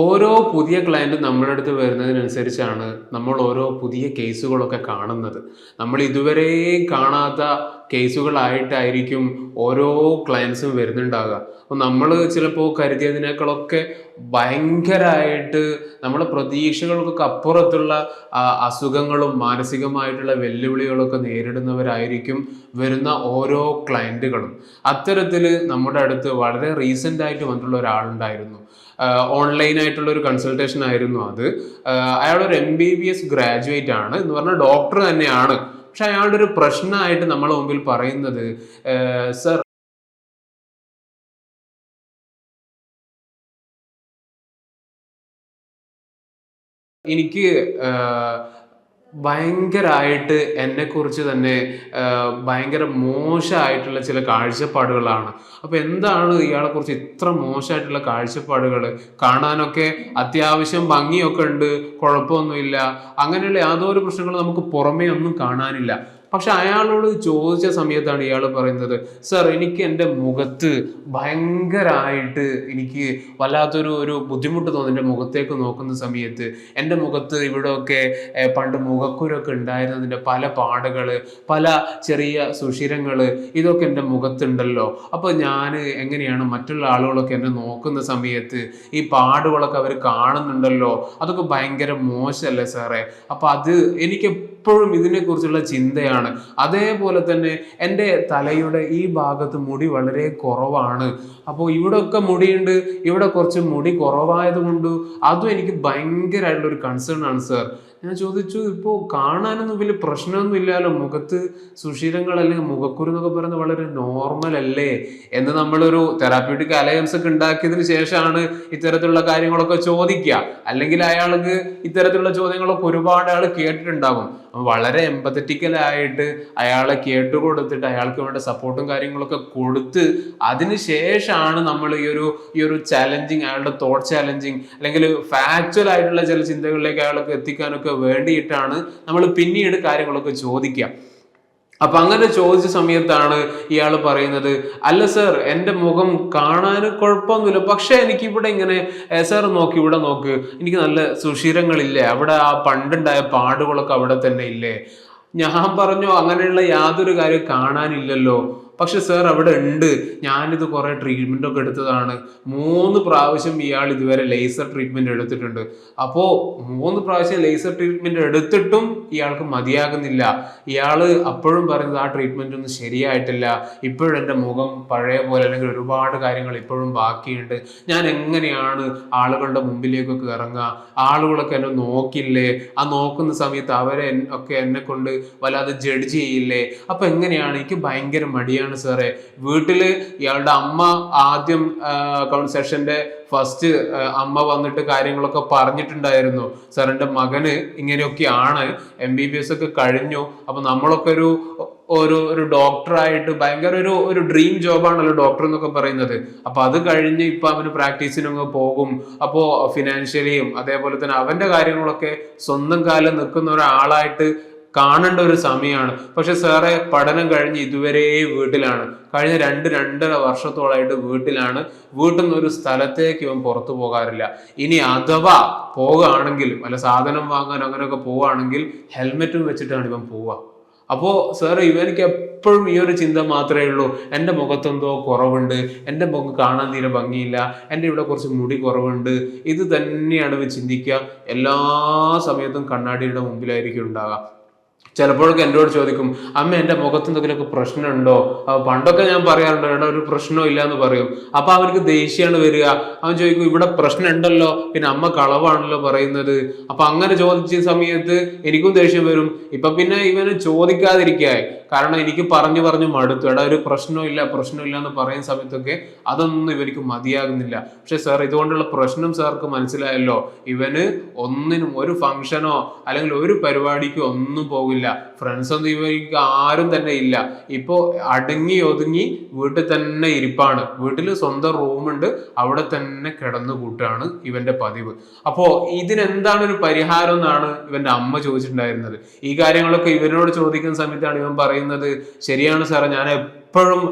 ഓരോ പുതിയ ക്ലയന്റ് നമ്മുടെ അടുത്ത് വരുന്നതിനനുസരിച്ചാണ് നമ്മൾ ഓരോ പുതിയ കേസുകളൊക്കെ കാണുന്നത്. നമ്മൾ ഇതുവരെയും കാണാത്ത കേസുകളായിട്ടായിരിക്കും ഓരോ ക്ലയൻസും വരുന്നുണ്ടാകുക അപ്പോൾ നമ്മൾ ചിലപ്പോൾ കരുതിയതിനേക്കാളൊക്കെ ഭയങ്കരമായിട്ട് നമ്മുടെ പ്രതീക്ഷകൾക്കൊക്കെ അപ്പുറത്തുള്ള അസുഖങ്ങളും മാനസികമായിട്ടുള്ള വെല്ലുവിളികളൊക്കെ നേരിടുന്നവരായിരിക്കും വരുന്ന ഓരോ ക്ലയന്റുകളും അത്തരത്തിൽ നമ്മുടെ അടുത്ത് വളരെ റീസെന്റ് ആയിട്ട് വന്നിട്ടുള്ള ഒരാളുണ്ടായിരുന്നു. ഓൺലൈൻ ആയിട്ടുള്ള ഒരു കൺസൾട്ടേഷൻ ആയിരുന്നു അത്. അയാൾ അയാളൊരു M B B S graduate ആണ് എന്ന് പറഞ്ഞാൽ ഡോക്ടർ തന്നെയാണ് പക്ഷെ അയാളുടെ ഒരു പ്രശ്നമായിട്ട് നമ്മളെ മുമ്പിൽ പറയുന്നത് സർ എനിക്ക് ഭയങ്കരമായിട്ട് എന്നെക്കുറിച്ച് തന്നെ ഭയങ്കര മോശമായിട്ടുള്ള ചില കാഴ്ചപ്പാടുകളാണ്. അപ്പോൾ എന്താണ് ഇയാളെക്കുറിച്ച് ഇത്ര മോശമായിട്ടുള്ള കാഴ്ചപ്പാടുകൾ? കാണാനൊക്കെ അത്യാവശ്യം ഭംഗിയൊക്കെ ഉണ്ട് കുഴപ്പമൊന്നുമില്ല. അങ്ങനെയുള്ള യാതൊരു പ്രശ്നങ്ങളും നമുക്ക് പുറമേ ഒന്നും കാണാനില്ല. പക്ഷെ അയാളോട് ചോദിച്ച സമയത്താണ് ഇയാൾ പറയുന്നത് സർ എനിക്ക് എന്റെ മുഖത്ത് ഭയങ്കരമായിട്ട് എനിക്ക് വല്ലാത്തൊരു ഒരു ബുദ്ധിമുട്ട് തോന്നി എന്റെ മുഖത്തേക്ക് നോക്കുന്ന സമയത്ത് എന്റെ മുഖത്ത് ഇവിടെയൊക്കെ പണ്ട് മുഖക്കുരൊക്കെ ഉണ്ടായിരുന്നതിന്റെ പല പാടുകൾ പല ചെറിയ സുഷിരങ്ങൾ ഇതൊക്കെ എന്റെ മുഖത്തുണ്ടല്ലോ. അപ്പോൾ ഞാൻ എങ്ങനെയാണ് മറ്റുള്ള ആളുകളൊക്കെ എന്നെ നോക്കുന്ന സമയത്ത് ഈ പാടുകളൊക്കെ അവർ കാണുന്നുണ്ടല്ലോ? അതൊക്കെ ഭയങ്കര മോശമല്ലേ സാറേ? അപ്പോൾ അത് എനിക്ക് എപ്പോഴും ഇതിനെക്കുറിച്ചുള്ള ചിന്തയാണ്. അതേപോലെ തന്നെ എന്റെ തലയുടെ ഈ ഭാഗത്ത് മുടി വളരെ കുറവാണ്. അപ്പോൾ ഇവിടെയൊക്കെ മുടിയുണ്ട് ഇവിടെ കുറച്ച് മുടി കുറവായത് കൊണ്ട് അതും എനിക്ക് ഭയങ്കരമായിട്ടുള്ള ഒരു കൺസേൺ ആണ് സാർ ഞാൻ ചോദിച്ചു ഇപ്പോൾ കാണാനൊന്നും വലിയ പ്രശ്നമൊന്നും ഇല്ലല്ലോ മുഖത്ത് സുഷിരങ്ങൾ അല്ലെങ്കിൽ മുഖക്കുരു എന്നൊക്കെ പറയുന്നത് വളരെ നോർമൽ അല്ലേ? എന്ന് നമ്മളൊരു തെറാപ്യൂട്ടിക് അലയൻസ് ഒക്കെ ഉണ്ടാക്കിയതിന് ശേഷമാണ് ഇത്തരത്തിലുള്ള കാര്യങ്ങളൊക്കെ ചോദിക്കുക. അല്ലെങ്കിൽ അയാൾക്ക് ഇത്തരത്തിലുള്ള ചോദ്യങ്ങളൊക്കെ ഒരുപാട് ആൾ കേട്ടിട്ടുണ്ടാകും. വളരെ എമ്പത്തറ്റിക്കലായിട്ട് അയാളെ കേട്ടുകൊടുത്തിട്ട് അയാൾക്ക് വേണ്ട സപ്പോർട്ടും കാര്യങ്ങളൊക്കെ കൊടുത്ത് അതിന് ശേഷമാണ് നമ്മൾ ഈ ഒരു ഈ ഒരു ചലഞ്ചിങ് അയാളുടെ തോട്ട് ചലഞ്ചിങ് അല്ലെങ്കിൽ ഫാക്ച്വൽ ആയിട്ടുള്ള ചില ചിന്തകളിലേക്ക് അയാൾക്ക് എത്തിക്കാനൊക്കെ വേണ്ടിയിട്ടാണ് നമ്മൾ പിന്നീട് കാര്യങ്ങളൊക്കെ ചോദിക്കുക. അപ്പൊ അങ്ങനെ ചോദിച്ച സമയത്താണ് ഇയാൾ പറയുന്നത് അല്ല സർ എന്റെ മുഖം കാണാൻ കുഴപ്പമൊന്നുമില്ല. പക്ഷെ എനിക്ക് ഇവിടെ ഇങ്ങനെ സർ നോക്ക് ഇവിടെ നോക്ക്. എനിക്ക് നല്ല സുഷിരങ്ങളില്ലേ. അവിടെ ആ പണ്ടുണ്ടായ പാടുകളൊക്കെ അവിടെ തന്നെ ഇല്ലേ. ഞാൻ പറഞ്ഞു അങ്ങനെയുള്ള യാതൊരു കാര്യം കാണാനില്ലല്ലോ. പക്ഷെ സാർ അവിടെ ഉണ്ട്. ഞാനിത് കുറെ ട്രീറ്റ്മെന്റ് ഒക്കെ എടുത്തതാണ്. മൂന്ന് പ്രാവശ്യം ഇയാൾ ഇതുവരെ ലേസർ ട്രീറ്റ്മെന്റ് എടുത്തിട്ടുണ്ട്. അപ്പോ മൂന്ന് പ്രാവശ്യം ലേസർ ട്രീറ്റ്മെന്റ് എടുത്തിട്ടും ഇയാൾക്ക് മതിയാകുന്നില്ല. ഇയാൾ അപ്പോഴും പറയുന്നത് ആ ട്രീറ്റ്മെന്റ് ഒന്നും ശരിയായിട്ടില്ല. ഇപ്പോഴും എന്റെ മുഖം പഴയ പോലെ അല്ലെങ്കിൽ ഒരുപാട് കാര്യങ്ങൾ ഇപ്പോഴും ബാക്കിയുണ്ട്. ഞാൻ എങ്ങനെയാണ് ആളുകളുടെ മുമ്പിലേക്കൊക്കെ ഇറങ്ങുക? ആളുകളൊക്കെ എന്നെ നോക്കില്ലേ? ആ നോക്കുന്ന സമയത്ത് അവരെ ഒക്കെ എന്നെ കൊണ്ട് വല്ലാതെ ജഡ്ജ് ചെയ്യില്ലേ? അപ്പൊ എങ്ങനെയാണ്? എനിക്ക് ഭയങ്കര മടിയാണ്. സാറേ. വീട്ടിൽ ഇയാളുടെ അമ്മ ആദ്യം കൺസെഷന്റെ ഫസ്റ്റ് അമ്മ വന്നിട്ട് കാര്യങ്ങളൊക്കെ പറഞ്ഞിട്ടുണ്ടായിരുന്നു. സാറിന്റെ മകന് ഇങ്ങനെയൊക്കെയാണ് എം ബി ബി എസ് ഒക്കെ കഴിഞ്ഞു. അപ്പൊ നമ്മളൊക്കെ ഒരു ഒരു ഒരു ഡോക്ടറായിട്ട് ഭയങ്കര ഒരു ഒരു ഡ്രീം ജോബാണല്ലോ ഡോക്ടർ എന്നൊക്കെ പറയുന്നത്. അപ്പൊ അത് കഴിഞ്ഞ് ഇപ്പൊ അവന് പ്രാക്ടീസിനൊക്കെ പോകും. അപ്പോ ഫിനാൻഷ്യലിയും അതേപോലെ തന്നെ അവന്റെ കാര്യങ്ങളൊക്കെ സ്വന്തം കാലം നിൽക്കുന്ന ഒരാളായിട്ട് കാണേണ്ട ഒരു സമയമാണ്. പക്ഷെ സാറേ പഠനം കഴിഞ്ഞ് ഇതുവരെ വീട്ടിലാണ്. കഴിഞ്ഞ രണ്ട് രണ്ടര വർഷത്തോളായിട്ട് വീട്ടിലാണ്. വീട്ടിൽ നിന്ന് ഒരു സ്ഥലത്തേക്ക് ഇവൻ പുറത്തു പോകാറില്ല. ഇനി അഥവാ പോകുകയാണെങ്കിൽ അല്ല സാധനം വാങ്ങാൻ അങ്ങനെയൊക്കെ പോവുകയാണെങ്കിൽ ഹെൽമെറ്റും വെച്ചിട്ടാണ് ഇവൻ പോവുക അപ്പോ സാർ ഇവനിക്ക് എപ്പോഴും ഈ ഒരു ചിന്ത മാത്രമേ ഉള്ളൂ. എന്റെ മുഖത്തെന്തോ കുറവുണ്ട്. എന്റെ മുഖം കാണാൻ തീരെ ഭംഗിയില്ല. എന്റെ ഇവിടെ കുറച്ച് മുടി കുറവുണ്ട്. ഇത് തന്നെയാണ് ചിന്തിക്കുക. എല്ലാ സമയത്തും കണ്ണാടിയുടെ മുമ്പിലായിരിക്കും ഉണ്ടാകുക ചിലപ്പോഴൊക്കെ എന്നോട് ചോദിക്കും അമ്മ എന്റെ മുഖത്ത് എന്തെങ്കിലുമൊക്കെ പ്രശ്നമുണ്ടോ? പണ്ടൊക്കെ ഞാൻ പറയാറുണ്ട് എടാ ഒരു പ്രശ്നവും ഇല്ല എന്ന് പറയും. അപ്പൊ അവർക്ക് ദേഷ്യമാണ് വരിക. അവൻ ചോദിക്കും ഇവിടെ പ്രശ്നം ഉണ്ടല്ലോ പിന്നെ അമ്മ കളവാണല്ലോ പറയുന്നത്? അപ്പൊ അങ്ങനെ ചോദിച്ച സമയത്ത് എനിക്കും ദേഷ്യം വരും. ഇപ്പൊ പിന്നെ ഇവന് ചോദിക്കാതിരിക്കായി കാരണം എനിക്ക് പറഞ്ഞു പറഞ്ഞു മടുത്തു. എടാ ഒരു പ്രശ്നമില്ല പ്രശ്നമില്ല എന്ന് പറയുന്ന സമയത്തൊക്കെ അതൊന്നും ഇവർക്ക് മതിയാകുന്നില്ല. പക്ഷെ സാർ ഇതുകൊണ്ടുള്ള പ്രശ്നം സാർക്ക് മനസ്സിലായല്ലോ. ഇവന് ഒന്നിനും ഒരു ഫംഗ്ഷനോ അല്ലെങ്കിൽ ഒരു പരിപാടിക്കോ ഒന്നും പോകില്ല. ഫ്രണ്ട്സ് ഒന്നും ഇവർക്ക് ആരും തന്നെ ഇല്ല. ഇപ്പോ അടങ്ങി ഒതുങ്ങി വീട്ടിൽ തന്നെ ഇരിപ്പാണ്. വീട്ടിൽ സ്വന്തം റൂമുണ്ട് അവിടെ തന്നെ കിടന്നു കൂട്ടാണ് ഇവന്റെ പതിവ്. അപ്പോ ഇതിനെന്താണ് ഒരു പരിഹാരം എന്നാണ് ഇവന്റെ അമ്മ ചോദിച്ചിട്ടുണ്ടായിരുന്നത്. ഈ കാര്യങ്ങളൊക്കെ ഇവനോട് ചോദിക്കുന്ന സമയത്താണ് ഇവൻ പറയുന്നത് ശരിയാണ് സാറേ ഞാൻ എപ്പോഴും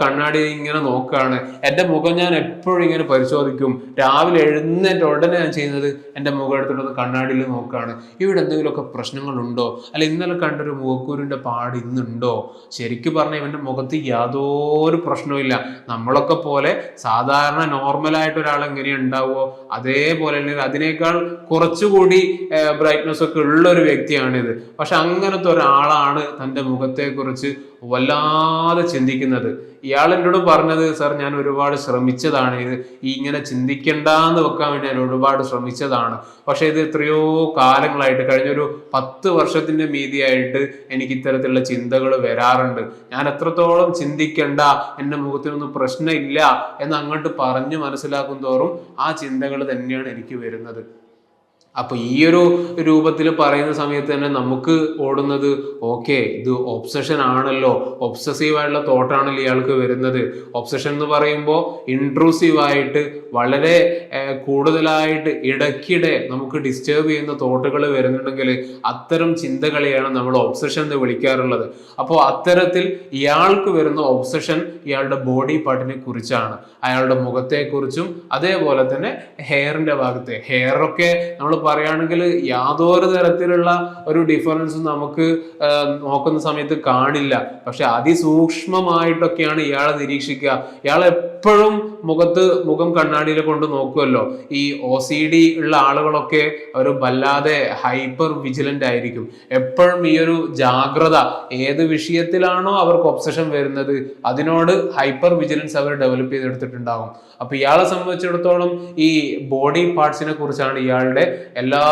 കണ്ണാടി ഇങ്ങനെ നോക്കുകയാണ്. എന്റെ മുഖം ഞാൻ എപ്പോഴും ഇങ്ങനെ പരിശോധിക്കും. രാവിലെ എഴുന്നേറ്റ് ഉടനെ ഞാൻ ചെയ്യുന്നത് എന്റെ മുഖം എടുത്തിട്ടൊന്ന് കണ്ണാടിയിൽ നോക്കുകയാണ്. ഇവിടെ എന്തെങ്കിലുമൊക്കെ പ്രശ്നങ്ങളുണ്ടോ? അല്ല ഇന്നലെ കണ്ടൊരു മുഖക്കൂരിന്റെ പാട് ഇന്നുണ്ടോ? ശരിക്കും പറഞ്ഞാൽ ഇവന്റെ മുഖത്ത് യാതൊരു പ്രശ്നവുമില്ല. നമ്മളൊക്കെ പോലെ സാധാരണ നോർമലായിട്ട് ഒരാൾ എങ്ങനെ ഉണ്ടാവുമോ അതേപോലെ അല്ലെങ്കിൽ അതിനേക്കാൾ കുറച്ചുകൂടി ബ്രൈറ്റ്നസ് ഒക്കെ ഉള്ള ഒരു വ്യക്തിയാണിത്. പക്ഷെ അങ്ങനത്തെ ഒരാളാണ് തന്റെ മുഖത്തെക്കുറിച്ച് വല്ലാതെ ചിന്തിക്കുന്നത്? ഇയാൾ എന്നോട് പറഞ്ഞത് സാർ ഞാൻ ഒരുപാട് ശ്രമിച്ചതാണ്. ഇത് ഇങ്ങനെ ചിന്തിക്കണ്ടെന്ന് വെക്കാൻ വേണ്ടി ഞാൻ ഒരുപാട് ശ്രമിച്ചതാണ്. പക്ഷെ ഇത് എത്രയോ കാലങ്ങളായിട്ട് കഴിഞ്ഞൊരു പത്ത് വർഷത്തിന്റെ മീതിയായിട്ട് എനിക്ക് ഇത്തരത്തിലുള്ള ചിന്തകൾ വരാറുണ്ട്. ഞാൻ എത്രത്തോളം ചിന്തിക്കണ്ട എന്റെ മുഖത്തിനൊന്നും പ്രശ്നമില്ല എന്ന് അങ്ങോട്ട് പറഞ്ഞു മനസ്സിലാക്കും തോറും ആ ചിന്തകൾ തന്നെയാണ് എനിക്ക് വരുന്നത്. അപ്പൊ ഈ ഒരു രൂപത്തിൽ പറയുന്ന സമയത്ത് തന്നെ നമുക്ക് ഓടുന്നത് ഓക്കെ ഇത് ഒബ്സഷൻ ആണല്ലോ ഒബ്സസീവ് ആയിട്ടുള്ള തോട്ടാണല്ലോ ഇയാൾക്ക് വരുന്നത്. ഒബ്സഷൻ എന്ന് പറയുമ്പോൾ ഇൻട്രൂസീവ് ആയിട്ട് വളരെ കൂടുതലായിട്ട് ഇടയ്ക്കിടെ നമുക്ക് ഡിസ്റ്റേബ് ചെയ്യുന്ന തോട്ടുകൾ വരുന്നുണ്ടെങ്കിൽ അത്തരം ചിന്തകളെയാണ് നമ്മൾ ഒബ്സഷൻ എന്ന് വിളിക്കാറുള്ളത്. അപ്പോൾ അത്തരത്തിൽ ഇയാൾക്ക് വരുന്ന ഒബ്സഷൻ ഇയാളുടെ ബോഡി പാർട്ടിനെ കുറിച്ചാണ്. അയാളുടെ മുഖത്തെക്കുറിച്ചും അതേപോലെ തന്നെ ഹെയറിന്റെ ഭാഗത്തെ ഹെയറൊക്കെ നമ്മൾ പറയുകയാണെങ്കിൽ യാതൊരു തരത്തിലുള്ള ഒരു ഡിഫറൻസും നമുക്ക് നോക്കുന്ന സമയത്ത് കാണില്ല. പക്ഷെ അതിസൂക്ഷ്മമായിട്ടൊക്കെയാണ് ഇയാളെ നിരീക്ഷിക്കുക. ഇയാൾ എപ്പോഴും മുഖത്ത് മുഖം കണ്ണാടിയിൽ കൊണ്ട് നോക്കുമല്ലോ ഈ ഒ സി ഡി ഉള്ള ആളുകളൊക്കെ അവർ വല്ലാതെ ഹൈപ്പർ വിജിലന്റ് ആയിരിക്കും. എപ്പോഴും ഈ ഒരു ജാഗ്രത ഏത് വിഷയത്തിലാണോ അവർക്ക് ഒബ്സഷൻ വരുന്നത് അതിനോട് ഹൈപ്പർ വിജിലൻസ് അവർ ഡെവലപ്പ് ചെയ്തെടുത്തിട്ടുണ്ടാകും. അപ്പൊ ഇയാളെ സംബന്ധിച്ചിടത്തോളം ഈ ബോഡി പാർട്സിനെ കുറിച്ചാണ് ഇയാളുടെ എല്ലാ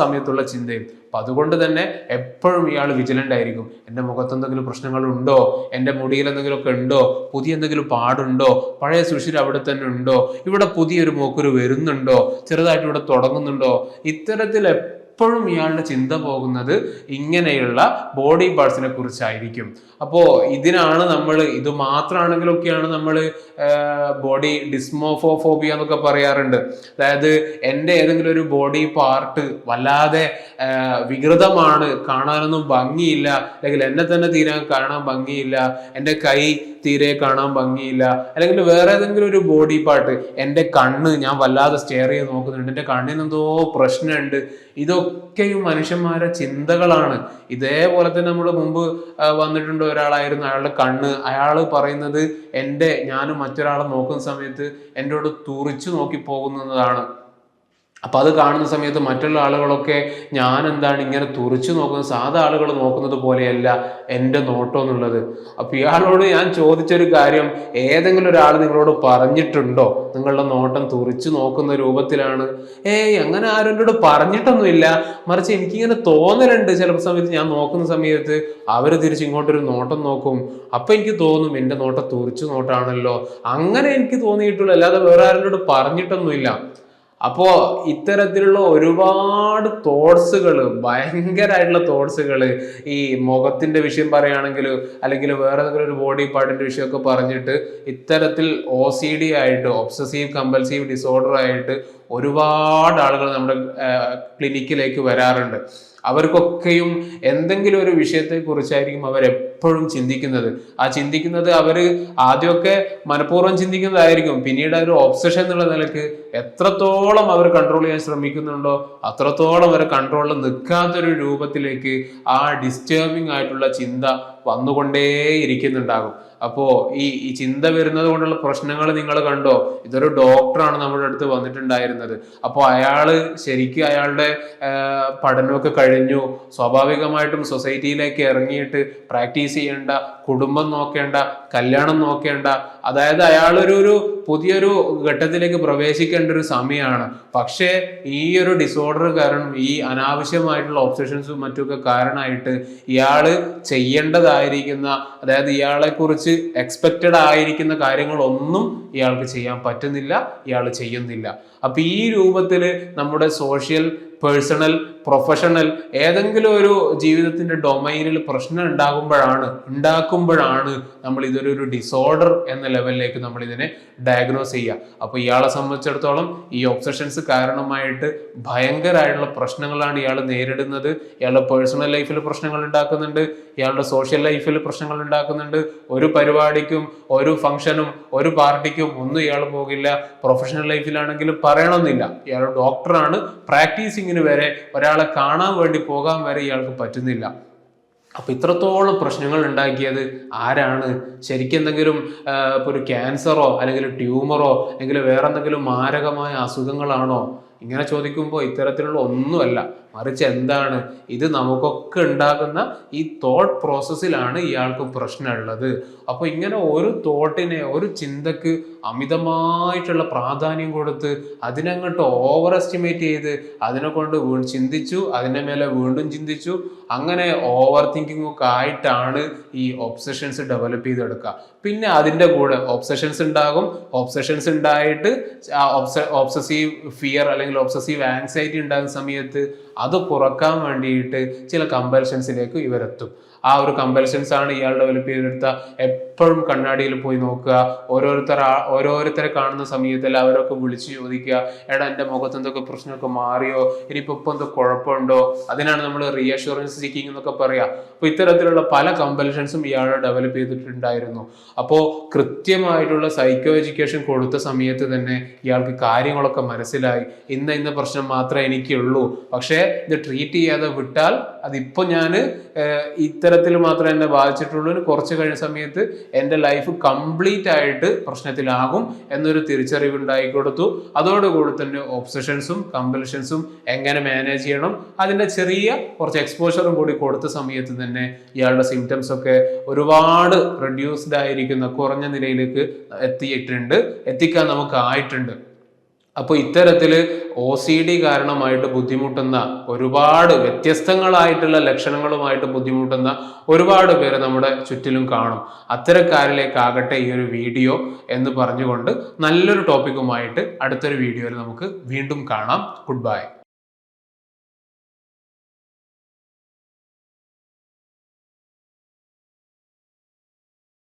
സമയത്തുള്ള ചിന്തയും. അപ്പൊ അതുകൊണ്ട് തന്നെ എപ്പോഴും ഇയാൾ വിജിലന്റ് ആയിരിക്കും. എന്റെ മുഖത്ത് എന്തെങ്കിലും പ്രശ്നങ്ങളുണ്ടോ? എന്റെ മുടിയിൽ എന്തെങ്കിലുമൊക്കെ ഉണ്ടോ? പുതിയ എന്തെങ്കിലും പാടുണ്ടോ? പഴയ സുഷിർ അവിടെ തന്നെ ഉണ്ടോ? ഇവിടെ പുതിയൊരു മൂക്കുരു വരുന്നുണ്ടോ? ചെറുതായിട്ട് ഇവിടെ തുടങ്ങുന്നുണ്ടോ? ഇത്തരത്തിൽ എപ്പോഴും ഇയാളുടെ ചിന്ത പോകുന്നത് ഇങ്ങനെയുള്ള ബോഡി പാർട്സിനെ കുറിച്ചായിരിക്കും. അപ്പോൾ ഇതിനാണ് നമ്മൾ ഇത് മാത്രമാണെങ്കിലൊക്കെയാണ് നമ്മൾ ബോഡി ഡിസ്മോഫോഫോബിയ എന്നൊക്കെ പറയാറുണ്ട്. അതായത് എന്റെ ഏതെങ്കിലും ഒരു ബോഡി പാർട്ട് വല്ലാതെ വികൃതമാണ് കാണാനൊന്നും ഭംഗിയില്ല അല്ലെങ്കിൽ എന്നെ തന്നെ തീരാൻ കാണാൻ ഭംഗിയില്ല എന്റെ കൈ തീരെ കാണാൻ ഭംഗിയില്ല. അല്ലെങ്കിൽ വേറെ ഏതെങ്കിലും ഒരു ബോഡി പാർട്ട് എന്റെ കണ്ണ് ഞാൻ വല്ലാതെ സ്റ്റെയർ ചെയ്ത് നോക്കുന്നുണ്ട്. എന്റെ കണ്ണിന് എന്തോ പ്രശ്നമുണ്ട്. ഇതൊക്കെയും മനുഷ്യന്മാരുടെ ചിന്തകളാണ്. ഇതേപോലെ തന്നെ നമ്മൾ മുമ്പ് വന്നിട്ടുണ്ട് ഒരാളായിരുന്നു. അയാളുടെ കണ്ണ്. അയാൾ പറയുന്നത് എന്റെ ഞാനും മറ്റൊരാളെ നോക്കുന്ന സമയത്ത് എന്റെ തുറിച്ചു നോക്കി പോകുന്നതാണ്. അപ്പൊ അത് കാണുന്ന സമയത്ത് മറ്റുള്ള ആളുകളൊക്കെ ഞാൻ എന്താണ് ഇങ്ങനെ തുറച്ചു നോക്കുന്നത്? സാധാ ആളുകൾ നോക്കുന്നത് പോലെയല്ല എന്റെ നോട്ടം എന്നുള്ളത്. അപ്പം ഇയാളോട് ഞാൻ ചോദിച്ചൊരു കാര്യം ഏതെങ്കിലും ഒരാൾ നിങ്ങളോട് പറഞ്ഞിട്ടുണ്ടോ? നിങ്ങളുടെ നോട്ടം തുറച്ചു നോക്കുന്ന രൂപത്തിലാണ്. ഏയ് അങ്ങനെ ആരും എന്നോട് പറഞ്ഞിട്ടൊന്നുമില്ല. മറിച്ച് എനിക്കിങ്ങനെ തോന്നലുണ്ട് ചില സമയത്ത് ഞാൻ നോക്കുന്ന സമയത്ത് അവർ തിരിച്ച് ഇങ്ങോട്ടൊരു നോട്ടം നോക്കും. അപ്പം എനിക്ക് തോന്നും എന്റെ നോട്ടം തുറച്ചു നോട്ടാണല്ലോ. അങ്ങനെ എനിക്ക് തോന്നിയിട്ടുള്ളൂ. അല്ലാതെ വേറെ ആരോട് പറഞ്ഞിട്ടൊന്നുമില്ല. അപ്പോ ഇത്തരത്തിലുള്ള ഒരുപാട് തോട്ട്സുകൾ ഭയങ്കരമായിട്ടുള്ള തോട്ട്സുകൾ ഈ മുഖത്തിന്റെ വിഷയം പറയുകയാണെങ്കിൽ അല്ലെങ്കിൽ വേറെ ഏതെങ്കിലും ഒരു ബോഡി പാർട്ടിന്റെ വിഷയമൊക്കെ പറഞ്ഞിട്ട് ഇത്തരത്തിൽ ഒ സി ഡി ആയിട്ട് ഒബ്സസീവ് കമ്പൽസീവ് ഡിസോർഡർ ആയിട്ട് ഒരുപാട് ആളുകൾ നമ്മുടെ ക്ലിനിക്കിലേക്ക് വരാറുണ്ട്. അവർക്കൊക്കെയും എന്തെങ്കിലും ഒരു വിഷയത്തെക്കുറിച്ചായിരിക്കും അവർ എപ്പോഴും ചിന്തിക്കുന്നത്. ആ ചിന്തിക്കുന്നത് അവർ ആദ്യമൊക്കെ മനഃപൂർവം ചിന്തിക്കുന്നതായിരിക്കും. പിന്നീട് ഒരു ഒബ്സഷൻ എന്നുള്ള നിലയ്ക്ക് എത്രത്തോളം അവർ കൺട്രോൾ ചെയ്യാൻ ശ്രമിക്കുന്നുണ്ടോ അത്രത്തോളം അവർ കൺട്രോളിൽ നിൽക്കാത്തൊരു രൂപത്തിലേക്ക് ആ ഡിസ്റ്റർബിംഗ് ആയിട്ടുള്ള ചിന്ത വന്നുകൊണ്ടേ അപ്പോ ഈ ഈ ചിന്ത വരുന്നത് കൊണ്ടുള്ള പ്രശ്നങ്ങൾ നിങ്ങൾ കണ്ടോ? ഇതൊരു ഡോക്ടറാണ് നമ്മുടെ അടുത്ത് വന്നിട്ടുണ്ടായിരുന്നത്. അപ്പോൾ അയാൾ ശരിക്കും അയാളുടെ പഠനമൊക്കെ കഴിഞ്ഞു. സ്വാഭാവികമായിട്ടും സൊസൈറ്റിയിലേക്ക് ഇറങ്ങിയിട്ട് പ്രാക്ടീസ് ചെയ്യേണ്ട കുടുംബം നോക്കേണ്ട കല്യാണം നോക്കേണ്ട. അതായത് അയാളൊരു ഒരു പുതിയൊരു ഘട്ടത്തിലേക്ക് പ്രവേശിക്കേണ്ട ഒരു സമയമാണ്. പക്ഷേ ഈ ഒരു ഡിസോർഡർ കാരണം ഈ അനാവശ്യമായിട്ടുള്ള ഒബ്സഷൻസും മറ്റുമൊക്കെ കാരണമായിട്ട് ഇയാൾ ചെയ്യേണ്ടതായിരിക്കുന്ന അതായത് ഇയാളെക്കുറിച്ച് എക്സ്പെക്റ്റഡ് ആയിരിക്കുന്ന കാര്യങ്ങളൊന്നും ഇയാൾക്ക് ചെയ്യാൻ പറ്റുന്നില്ല ഇയാൾ ചെയ്യുന്നില്ല. അപ്പൊ ഈ രൂപത്തിൽ നമ്മുടെ സോഷ്യൽ പേഴ്സണൽ പ്രൊഫഷണൽ ഏതെങ്കിലും ഒരു ജീവിതത്തിന്റെ ഡൊമൈനിൽ പ്രശ്നം ഉണ്ടാകുമ്പോഴാണ് ഉണ്ടാക്കുമ്പോഴാണ് നമ്മൾ ഇതൊരു ഒരു ഡിസോർഡർ എന്ന ലെവലിലേക്ക് നമ്മൾ ഇതിനെ ഡയഗ്നോസ് ചെയ്യുക. അപ്പോൾ ഇയാളെ സംബന്ധിച്ചിടത്തോളം ഈ ഒബ്സഷൻസ് കാരണമായിട്ട് ഭയങ്കരമായിട്ടുള്ള പ്രശ്നങ്ങളാണ് ഇയാൾ നേരിടുന്നത്. ഇയാളുടെ പേഴ്സണൽ ലൈഫിൽ പ്രശ്നങ്ങൾ ഉണ്ടാക്കുന്നുണ്ട്. ഇയാളുടെ സോഷ്യൽ ലൈഫിൽ പ്രശ്നങ്ങൾ ഉണ്ടാക്കുന്നുണ്ട്. ഒരു പരിപാടിക്കും ഒരു ഫംഗ്ഷനും ഒരു പാർട്ടിക്കും ഒന്നും ഇയാൾ പോകില്ല. പ്രൊഫഷണൽ ലൈഫിലാണെങ്കിലും പറയണമെന്നില്ല ഇയാൾ ഡോക്ടറാണ്. പ്രാക്ടീസിങ്ങിന് വരെ ഒരാളെ കാണാൻ വേണ്ടി പോകാൻ വരെ ഇയാൾക്ക് പറ്റുന്നില്ല. അപ്പൊ ഇത്രത്തോളം പ്രശ്നങ്ങൾ ഉണ്ടാക്കിയത് ആരാണ്? ശരിക്കും എന്തെങ്കിലും ഇപ്പോൾ ഒരു ക്യാൻസറോ അല്ലെങ്കിൽ ട്യൂമറോ അല്ലെങ്കിൽ വേറെ എന്തെങ്കിലും മാരകമായ അസുഖങ്ങളാണോ? ഇങ്ങനെ ചോദിക്കുമ്പോൾ ഇത്തരത്തിലുള്ള ഒന്നുമല്ല. മറിച്ച് എന്താണ്? ഇത് നമുക്കൊക്കെ ഉണ്ടാകുന്ന ഈ തോട്ട് പ്രോസസ്സിലാണ് ഇയാൾക്ക് പ്രശ്നമുള്ളത്. അപ്പോൾ ഇങ്ങനെ ഒരു തോട്ടിനെ ഒരു ചിന്തക്ക് അമിതമായിട്ടുള്ള പ്രാധാന്യം കൊടുത്ത് അതിനങ്ങോട്ട് ഓവർ എസ്റ്റിമേറ്റ് ചെയ്ത് അതിനെ കൊണ്ട് ചിന്തിച്ചു അതിന്റെ മേലെ വീണ്ടും ചിന്തിച്ചു അങ്ങനെ ഓവർ തിങ്കിങ് ഒക്കെ ആയിട്ടാണ് ഈ ഒബ്സഷൻസ് ഡെവലപ്പ് ചെയ്തെടുക്കുക. പിന്നെ അതിന്റെ കൂടെ ഒബ്സഷൻസ് ഉണ്ടാകും. ഒബ്സഷൻസ് ഉണ്ടായിട്ട് ഒബ്സസീവ് ഫിയർ അല്ലെങ്കിൽ ഒബ്സസീവ് ആൻസൈറ്റി ഉണ്ടാകുന്ന സമയത്ത് അത് കുറയ്ക്കാൻ വേണ്ടിയിട്ട് ചില കമ്പൽഷൻസിലേക്ക് ഇവരെത്തും. ആ ഒരു കമ്പൽഷൻസ് ആണ് ഇയാൾ ഡെവലപ്പ് ചെയ്തെടുത്ത എപ്പോഴും കണ്ണാടിയിൽ പോയി നോക്കുക. ഓരോരുത്തർ ഓരോരുത്തരെ കാണുന്ന സമയത്തിൽ അവരൊക്കെ വിളിച്ചു ചോദിക്കുക. എടാ എന്റെ മുഖത്ത് എന്തൊക്കെ പ്രശ്നമൊക്കെ മാറിയോ? ഇനിയിപ്പോൾ ഇപ്പം എന്തോ കുഴപ്പമുണ്ടോ? അതിനാണ് നമ്മൾ റീഅഷുറൻസ് സീക്കിംഗ് എന്നൊക്കെ പറയുക അപ്പോൾ ഇത്തരത്തിലുള്ള പല കമ്പൽഷൻസും ഇയാൾ ഡെവലപ്പ് ചെയ്തിട്ടുണ്ടായിരുന്നു. അപ്പോൾ കൃത്യമായിട്ടുള്ള സൈക്കോ എഡ്യൂക്കേഷൻ കൊടുത്ത സമയത്ത് തന്നെ ഇയാൾക്ക് കാര്യങ്ങളൊക്കെ മനസ്സിലായി. ഇന്ന ഇന്ന പ്രശ്നം മാത്രമേ എനിക്കുള്ളൂ. പക്ഷേ ഇത് ട്രീറ്റ് ചെയ്യാതെ വിട്ടാൽ അതിപ്പോൾ ഞാൻ ഇത്തരത്തിൽ മാത്രമേ എന്നെ ബാധിച്ചിട്ടുള്ളൂ. കുറച്ച് കഴിഞ്ഞ സമയത്ത് എന്റെ ലൈഫ് കംപ്ലീറ്റ് ആയിട്ട് പ്രശ്നത്തിലാകും എന്നൊരു തിരിച്ചറിവ് ഉണ്ടായി കൊടുത്തു. അതോടുകൂടി തന്നെ ഒബ്സഷൻസും കമ്പൽഷൻസും എങ്ങനെ മാനേജ് ചെയ്യണം അതിന്റെ ചെറിയ കുറച്ച് എക്സ്പോഷറും കൂടി കൊടുത്ത സമയത്ത് തന്നെ ഇയാളുടെ സിംറ്റംസ് ഒക്കെ ഒരുപാട് റെഡ്യൂസ്ഡ് ആയിരിക്കുന്ന കുറഞ്ഞ നിലയിലേക്ക് എത്തിയിട്ടുണ്ട് എത്തിക്കാൻ നമുക്ക് ആയിട്ടുണ്ട്. അപ്പോൾ ഇത്തരത്തിൽ ഒ സി ഡി കാരണമായിട്ട് ബുദ്ധിമുട്ടുന്ന ഒരുപാട് വ്യത്യസ്തങ്ങളായിട്ടുള്ള ലക്ഷണങ്ങളുമായിട്ട് ബുദ്ധിമുട്ടുന്ന ഒരുപാട് പേര് നമ്മുടെ ചുറ്റിലും കാണും. അത്തരക്കാരിലേക്കാകട്ടെ ഈ ഒരു വീഡിയോ എന്ന് പറഞ്ഞുകൊണ്ട് നല്ലൊരു ടോപ്പിക്കുമായിട്ട് അടുത്തൊരു വീഡിയോയിൽ നമുക്ക് വീണ്ടും കാണാം. Good bye